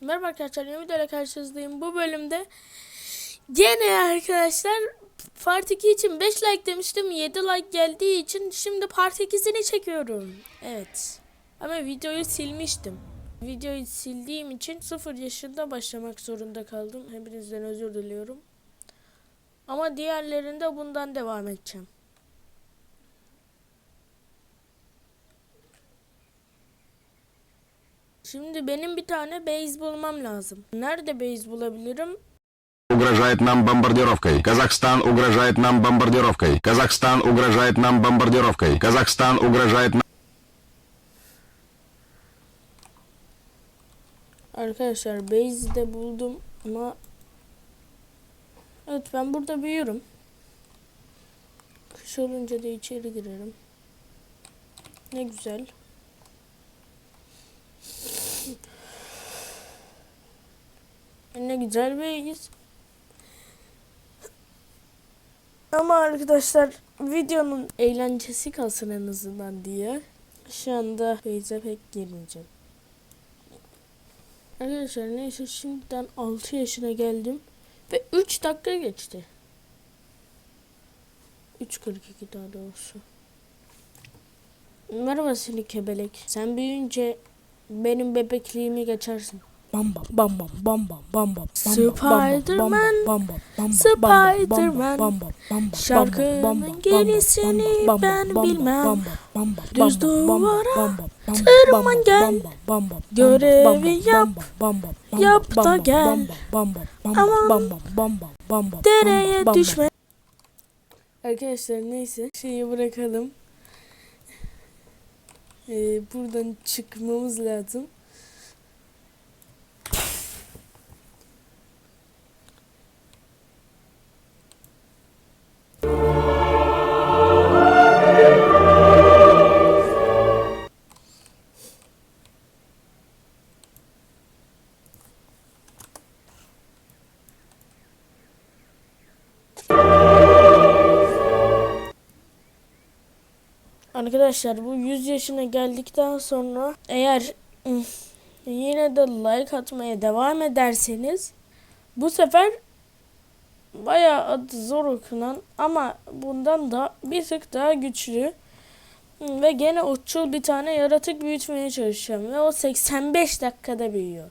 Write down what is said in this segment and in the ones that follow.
Merhaba arkadaşlar yeni videoyla karşınızdayım. Bu bölümde gene arkadaşlar Part 2 için 5 like demiştim. 7 like geldiği için şimdi Part 2'sini çekiyorum. Evet. Ama videoyu silmiştim. Videoyu sildiğim için 0 yaşında başlamak zorunda kaldım. Hepinizden özür diliyorum. Ama diğerlerinde bundan devam edeceğim. Şimdi benim bir tane base bulmam lazım. Nerede base bulabilirim? угрожает нам бомбардировкой. Казахстан угрожает нам бомбардировкой. Казахстан угрожает нам бомбардировкой. Казахстан угрожает нам... Arkadaşlar base de buldum ama Evet ben burada büyüyorum. Kış olunca da içeri girerim. Ne güzel. Ne güzel base. Ama arkadaşlar videonun eğlencesi kalsın en azından diye şu anda base'e pek girmeyeceğim. Arkadaşlar neyse şimdiden 6 yaşına geldim ve 3 dakika geçti. 3.42 daha doğrusu. Merhaba seni kebelek. Sen büyüyünce benim bebekliğimi geçersin. Bam bam bam bam bam bam bam bam Spider-Man, Spider-Man, şarkının gerisini ben bilmem. Düz duvara tırman gel, görevi yap, yap da gel. Aman dereye düşme. Arkadaşlar neyse şeyi bırakalım. Ee, buradan çıkmamız lazım. Arkadaşlar bu 100 yaşına geldikten sonra eğer yine de like atmaya devam ederseniz bu sefer bayağı adı zor okunan ama bundan da bir tık daha güçlü ve gene uççul bir tane yaratık büyütmeye çalışacağım ve o 85 dakikada büyüyor.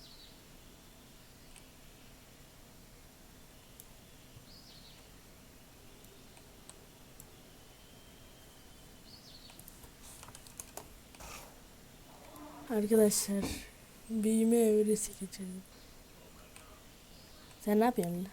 Arkadaşlar büyüme evresi geçelim. Sen ne yapıyorsun?